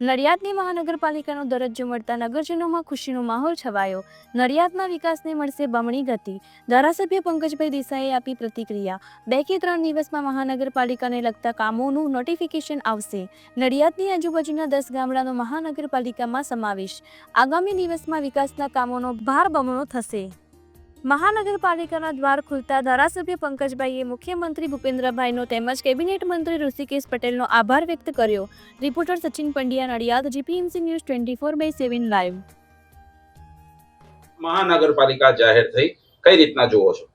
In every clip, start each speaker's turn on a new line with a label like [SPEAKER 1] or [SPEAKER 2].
[SPEAKER 1] નડિયાદની મહાનગરપાલિકાનો દરજ્જો મળતા નગરજનોમાં ખુશીનો માહોલ છવાયો. નડિયાદના વિકાસને મળશે બમણી ગતિ. ધારાસભ્ય પંકજભાઈ દેસાઈએ આપી પ્રતિક્રિયા. બે કે ત્રણ દિવસમાં મહાનગરપાલિકાને લગતા કામોનું નોટિફિકેશન આવશે. નડિયાદની આજુબાજુના દસ ગામડાનો મહાનગરપાલિકામાં સમાવેશ. આગામી દિવસમાં વિકાસના કામોનો ભાર બમણો થશે. મહાનગરપાલિકાના દ્વાર ખુલતા ધારાસભ્ય પંકજભાઈએ મુખ્યમંત્રી ભૂપેન્દ્રભાઈનો તેમજ કેબિનેટ મંત્રી ઋષિકેશ પટેલનો આભાર વ્યક્ત કર્યો. Reporter Sachin Pandya Nadiad GPMC news twenty four by seven live.
[SPEAKER 2] મહાનગરપાલિકા જાહેર થઈ. કઈ રીતના જુઓ છો?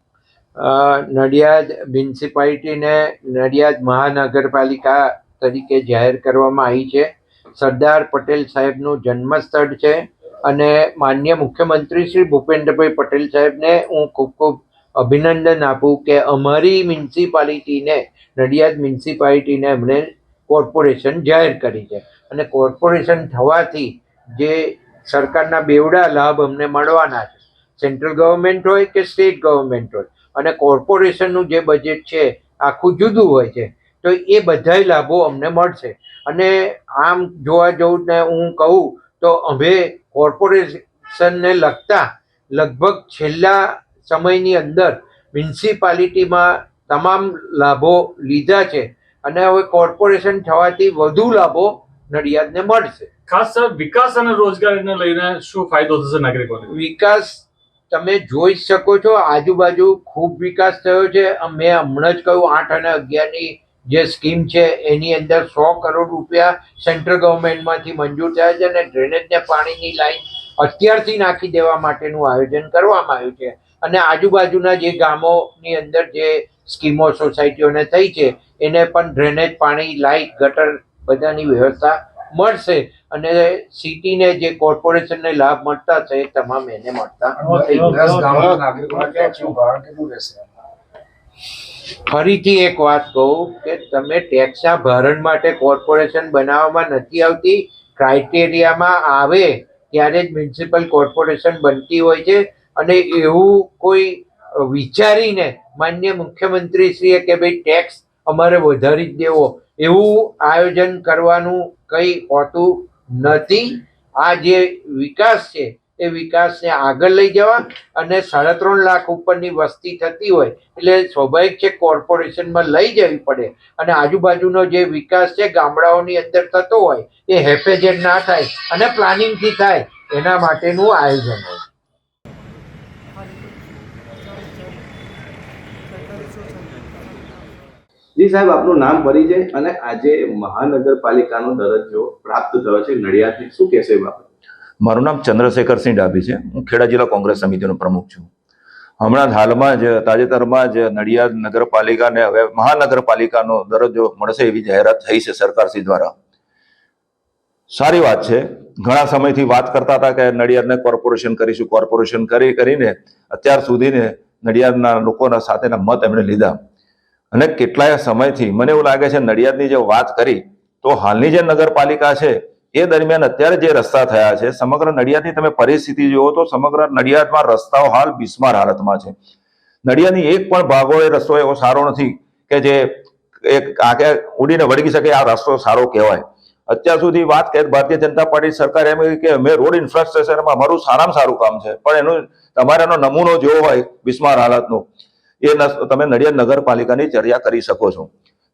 [SPEAKER 3] અ, નડિયાદ મ્યુનિસિપાલિટીને નડિયાદ મહાનગરપાલિકા તરીકે જાહેર કરવામાં આવી છે. સરદાર પટેલ સાહેબનું જન્મસ્થળ છે. અને માન્ય મુખ્યમંત્રી શ્રી ભૂપેન્દ્રભાઈ પટેલ સાહેબને હું ખૂબ ખૂબ અભિનંદન આપું કે અમારી મ્યુનિસિપાલિટીને, નડિયાદ મ્યુનિસિપાલિટીને એમણે કોર્પોરેશન જાહેર કરી છે. અને કોર્પોરેશન થવાથી જે સરકારના બેવડા લાભ અમને મળવાના છે. સેન્ટ્રલ ગવર્મેન્ટ હોય કે સ્ટેટ ગવર્મેન્ટ હોય. અને કોર્પોરેશનનું જે બજેટ છે, આખું જુદું હોય છે, તો એ બધા લાભો અમને મળશે. અને આમ જોવા જવું ને હું કહું, તો અમે કોર્પોરેશનને લગતા લગભગ છેલ્લા સમયની અંદર મ્યુનિસિપાલિટીમાં તમામ લાભો લીધા છે અને હવે કોર્પોરેશન થવાથી વધુ લાભો નડિયાદને મળશે.
[SPEAKER 4] ખાસ સર વિકાસ અને રોજગારીને લઈને શું ફાયદો થશે નાગરિકોને?
[SPEAKER 3] વિકાસ તમે જોઈ શકો છો આજુબાજુ ખૂબ વિકાસ થયો છે. મેં હમણાં જ કહ્યું આઠ અને અગિયારની જે સ્કીમ છે એની અંદર સો કરોડ રૂપિયા સેન્ટ્રલ ગવર્મેન્ટમાંથી મંજૂર થયા છે અને ડ્રેનેજને પાણીની લાઈન અત્યારથી નાખી દેવા માટેનું આયોજન કરવામાં આવ્યું છે. અને આજુબાજુના જે ગામોની અંદર જે સ્કીમો સોસાયટીઓને થઈ છે એને પણ ડ્રેનેજ પાણી લાઇટ ગટર બધાની વ્યવસ્થા મળશે અને સિટીને જે કોર્પોરેશનને લાભ મળતા છે એ તમામ એને મળતા ફરીથી એક વાત કહું કે તમે ટેક્સના ભરણ માટે કોર્પોરેશન બનાવવામાં નથી આવતી, ક્રાઇટેરિયામાં આવે ત્યારે જ મ્યુનિસિપલ કોર્પોરેશન બનતી હોય છે. અને એવું કોઈ વિચારીને માન્ય મુખ્યમંત્રીશ્રીએ કે ભાઈ ટેક્સ અમારે વધારી જ દેવો, એવું આયોજન કરવાનું કંઈ હોતું નથી. આ જે વિકાસ છે એ વિકાસને આગળ લઈ જવા અને સાડા ત્રણ લાખ ઉપરની વસ્તી થતી હોય, એટલે સ્વાભાવિક છે કોર્પોરેશનમાં લઈ જવી પડે. અને આજુબાજુનો જે વિકાસ છે ગામડાઓની અંદર થતો હોય, એ હેફેજેડ ના થાય અને પ્લાનિંગથી થાય, એના માટેનું આયોજન હોય.
[SPEAKER 5] જી સાહેબ, આપનું નામ પરિચય અને આજે મહાનગરપાલિકાનો દરજ્જો પ્રાપ્ત થયો છે નડિયાદને શું કહેશો બાબતે?
[SPEAKER 6] મારું નામ ચંદ્રશેખરસિંહ ડાભી છે. હું ખેડા જિલ્લા કોંગ્રેસ સમિતિનો પ્રમુખ છું. હમણાં જ હાલમાં જ, તાજેતરમાં જ નડિયાદ નગરપાલિકાને હવે મહાનગરપાલિકાનો દરજ્જો મળશે એવી જાહેરાત થઈ છે સરકારશ્રી દ્વારા. સારી વાત છે. ઘણા સમયથી વાત કરતા હતા કે નડિયાદને કોર્પોરેશન કરીશું, કોર્પોરેશન કરી, કરીને અત્યાર સુધીને નડિયાદના લોકોના સાથેના મત એમણે લીધા. અને કેટલાય સમયથી મને એવું લાગે છે, નડિયાદની જે વાત કરી, તો હાલની જે નગરપાલિકા છે એ દરમિયાન અત્યારે જે રસ્તા થયા છે, સમગ્ર નડિયાદની તમે પરિસ્થિતિ જુઓ તો સમગ્ર નડિયાદમાં રસ્તાઓ હાલ બિસ્માર હાલતમાં છે. નડિયાદની એક પણ ભાગો એ રસ્તો એવો સારો નથી કે જે એક આગે ઉડીને વળગી શકે, આ રસ્તો સારો કહેવાય. અત્યાર સુધી વાત કે ભારતીય જનતા પાર્ટી સરકાર એમ કે અમે રોડ ઇન્ફ્રાસ્ટ્રક્ચરમાં અમારું સારામાં સારું કામ છે, પણ એનું તમારે એનો નમૂનો જોવો હોય બિસ્માર હાલતનો, એ તમે નડિયાદ નગરપાલિકાની ચર્ચા કરી શકો છો.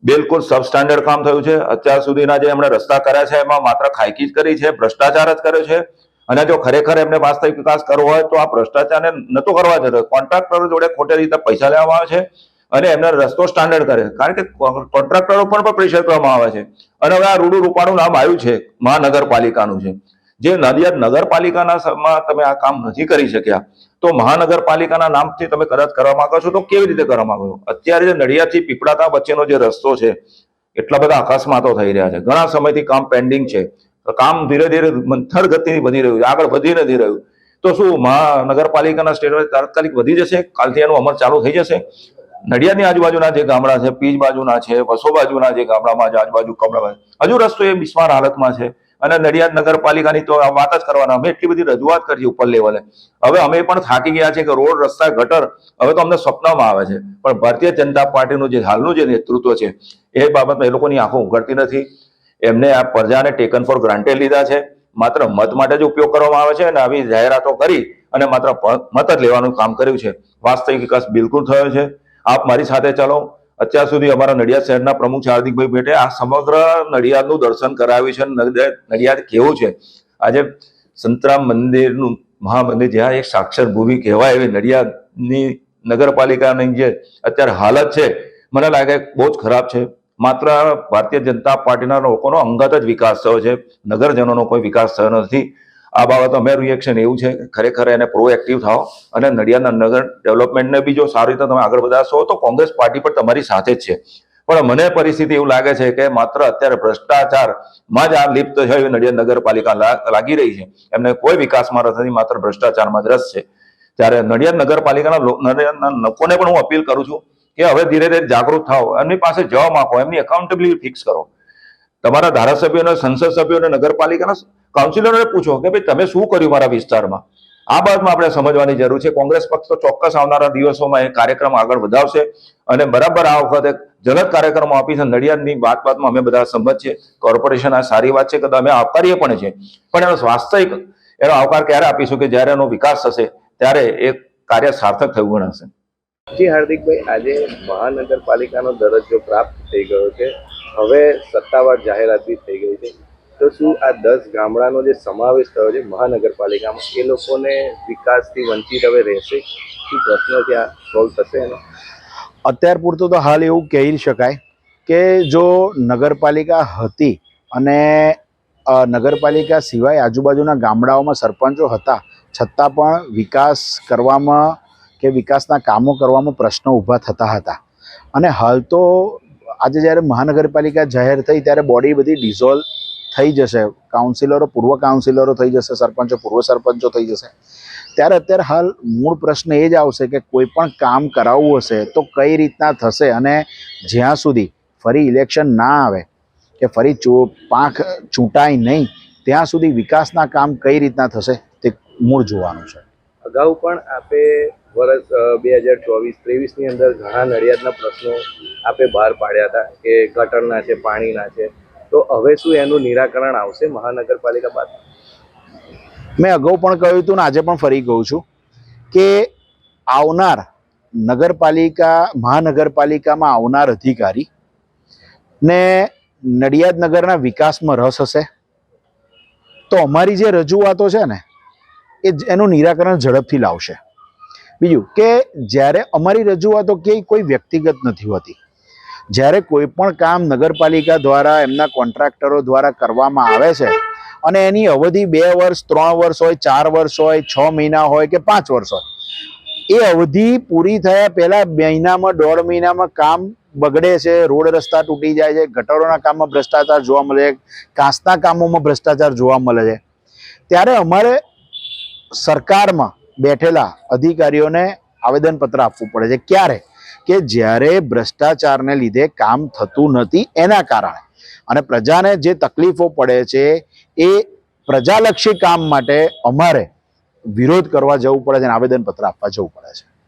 [SPEAKER 6] બિલકુલ સબ સ્ટાન્ડર્ડ કામ થયું છે. અત્યાર સુધીના જે એમણે રસ્તા કર્યા છે, એમાં માત્ર ખાયકી જ કરી છે, ભ્રષ્ટાચાર જ કર્યો છે. અને જો ખરેખર એમને વાસ્તવિક વિકાસ કરવો હોય, તો આ ભ્રષ્ટાચારને નતો કરવા જતો કોન્ટ્રાક્ટરો જોડે ખોટી રીતે પૈસા લેવામાં આવે છે અને એમને રસ્તો સ્ટાન્ડર્ડ કરે. કારણ કે કોન્ટ્રાક્ટરો પણ પ્રેશર કરવામાં આવે છે. અને હવે આ રૂડું રૂપાનું નામ આવ્યું છે, મહાનગરપાલિકાનું છે. જે નદિયાદ નગરપાલિકાના તમે આ કામ નથી કરી શક્યા. તો મહાનગરપાલિકાના નામથી તમે કદાચ કરવા માંગો છો તો કેવી રીતે કરવા માંગો છો? અત્યારે જે નડિયાદથી પીપળાતા વચ્ચેનો જે રસ્તો છે, એટલા બધા અકસ્માતો થઈ રહ્યા છે. ઘણા સમયથી કામ પેન્ડિંગ છે. કામ ધીરે ધીરે મંથર ગતિથી વધી રહ્યું છે, આગળ વધી નથી રહ્યું. તો શું મહાનગરપાલિકાના સ્ટેટ તાત્કાલિક વધી જશે? કાલથી એનો અમલ ચાલુ થઈ જશે? નડિયાદની આજુબાજુના જે ગામડા છે, પીજ બાજુના છે, વસો બાજુના જે ગામડામાં આજુબાજુ ગામડામાં હજુ રસ્તો એ બિસ્માર હાલતમાં છે. અને નડિયાદ નગરપાલિકાની તો વાત જ કરવાના. અમે એટલી બધી રજૂઆત કરી ઉપર લેવલે. હવે અમે પણ થાકી ગયા છે કે રોડ, રસ્તા, ગટર હવે તો અમને સપનામાં આવે છે. પણ ભારતીય જનતા પાર્ટીનું જે હાલનું જે નેતૃત્વ છે, એ બાબતમાં એ લોકોની આંખો ઉઘડતી નથી. એમને આ પ્રજાને ટેકન ફોર ગ્રાન્ટેડ લીધા છે. માત્ર મત માટે જ ઉપયોગ કરવામાં આવે છે અને આવી જાહેરાતો કરી અને માત્ર મત જ લેવાનું કામ કર્યું છે. વાસ્તવિક વિકાસ બિલકુલ થયો છે. આપ મારી સાથે ચાલો. અત્યાર સુધી અમારા નડિયાદ શહેરના પ્રમુખ છે હાર્દિકભાઈ ભેટે આ સમગ્ર નડિયાદનું દર્શન કરાવ્યું છે નડિયાદ કેવું છે? આજે સંતરામ મંદિરનું મહામંદિર જ્યાં એક સાક્ષર ભૂમિ કહેવાય એવી નડિયાદની નગરપાલિકાની જે અત્યારે હાલત છે, મને લાગે બહુ જ ખરાબ છે. માત્ર ભારતીય જનતા પાર્ટીના લોકોનો અંગત જ વિકાસ થયો છે. નગરજનોનો કોઈ વિકાસ થયો નથી. આ બાબત અમે રિએક્શન એવું છે, ખરેખર એને પ્રોએક્ટિવ થાઓ. અને નડિયાદના નગર ડેવલપમેન્ટને બી જો સારી રીતે તમે આગળ વધારશો તો કોંગ્રેસ પાર્ટી પણ તમારી સાથે જ છે. પણ મને પરિસ્થિતિ એવું લાગે છે કે માત્ર અત્યારે ભ્રષ્ટાચારમાં જ આ લિપ્ત છે એવી નડિયાદ નગરપાલિકા લાગી રહી છે. એમને કોઈ વિકાસમાં રસ નથી, માત્ર ભ્રષ્ટાચારમાં જ રસ છે. ત્યારે નડિયાદ નગરપાલિકાના નડિયાદના લોકોને પણ હું અપીલ કરું છું કે હવે ધીરે ધીરે જાગૃત થાઓ. એમની પાસે જવા માંગો, એમની એકાઉન્ટેબિલિટી ફિક્સ કરો. તમારા ધારાસભ્યોને, સંસદ સભ્યોને, નગરપાલિકાના કાઉન્સિલરોને પૂછો કે ભાઈ તમે શું કર્યું મારા વિસ્તારમાં? આ બાબતમાં આપણે સમજવાની જરૂર છે. કોંગ્રેસ પક્ષ તો ચોક્કસ આવનારા દિવસોમાં એ કાર્યક્રમ આગળ વધાવશે અને બરાબર આ વખતે જલદ કાર્યક્રમો આપી છે નડિયાદની વાત વાતમાં અમે બધા સંમત છીએ. કોર્પોરેશન આ સારી વાત છે કે અમે આવકારીએ પણ છે. પણ એનો વાસ્તવિક એનો આવકાર ક્યારે આપીશું કે જ્યારે એનો વિકાસ થશે, ત્યારે એ કાર્ય સાર્થક થયું ગણાશે.
[SPEAKER 5] જી, હાર્દિકભાઈ, આજે મહાનગરપાલિકાનો દરજ્જો પ્રાપ્ત થઈ ગયો છે. હવે સત્તાવાર જાહેરાત બી થઈ ગઈ છે. તો શું આ દસ ગામડાનો જે સમાવેશ થયો છે મહાનગરપાલિકામાં, એ લોકોને વિકાસથી વંચિત હવે રહેશે? શું પ્રશ્ન ત્યાં સોલ્વ થશે એનો?
[SPEAKER 7] અત્યાર પૂરતું તો હાલ એવું કહી શકાય કે જો નગરપાલિકા હતી અને નગરપાલિકા સિવાય આજુબાજુના ગામડાઓમાં સરપંચો હતા, છતાં પણ વિકાસ કરવામાં કે વિકાસના કામો કરવામાં પ્રશ્નો ઊભા થતા હતા. અને હાલ તો આજે જ્યારે મહાનગરપાલિકા જાહેર થઈ ત્યારે બોડી બધી ડિઝોલ્વ થઈ જશે. કાઉન્સિલરો પૂર્વ કાઉન્સિલરો થઈ જશે, સરપંચો, પૂર્વ સરપંચો થઈ જશે. ત્યારે અત્યારે હાલ મૂળ પ્રશ્ન એ જ આવશે કે કોઈ પણ કામ કરાવવું હશે તો કઈ રીતના થશે અને જ્યાં સુધી ફરી ઇલેક્શન ના આવે કે ફરી ચૂ, પાંખ ચૂંટાય નહીં, ત્યાં સુધી વિકાસના કામ કઈ રીતના થશે તે મૂળ જોવાનું છે.
[SPEAKER 5] અગાઉ પણ આપે વર્ષ બે હજાર ચોવીસ, ત્રેવીસની અંદર ઘણા નડિયાદના પ્રશ્નો આપે બહાર પાડ્યા હતા કે ગટરના છે, પાણીના છે. તો હવે શું એનું નિરાકરણ આવશે મહાનગરપાલિકા બાદ?
[SPEAKER 7] મેં અગાઉ પણ કહ્યું હતું ને આજે પણ ફરી કહું છું કે આવનાર નગરપાલિકા, મહાનગરપાલિકામાં આવનાર અધિકારી ને નડિયાદ નગરના વિકાસમાં રસ હશે. તો અમારી જે રજૂઆતો છે ને, એ એનું નિરાકરણ ઝડપથી લાવશે. બીજું કે જ્યારે અમારી રજૂઆતો કે કોઈ વ્યક્તિગત નથી હોતી. જ્યારે કોઈ પણ કામ નગરપાલિકા દ્વારા, એમના કોન્ટ્રાક્ટરો દ્વારા કરવામાં આવે છે અને એની અવધિ બે વર્ષ, ત્રણ વર્ષ હોય, ચાર વર્ષ હોય, છ મહિના હોય કે પાંચ વર્ષ હોય, એ અવધિ પૂરી થયા પહેલા મહિનામાં, દોઢ મહિનામાં કામ બગડે છે, રોડ રસ્તા તૂટી જાય છે, ગટરોના કામમાં ભ્રષ્ટાચાર જોવા મળે છે કાંસના કામોમાં ભ્રષ્ટાચાર જોવા મળે છે. ત્યારે અમારે સરકારમાં બેઠેલા અધિકારીઓને આવેદનપત્ર આપવું પડે છે. ક્યારે? કે જ્યારે ભ્રષ્ટાચારને લીધે કામ થતું નથી એના કારણે. અને પ્રજાને જે તકલીફો પડે છે એ પ્રજાલક્ષી કામ માટે અમારે વિરોધ કરવા જવું પડે છે અને આવેદનપત્ર આપવા જવું પડે છે.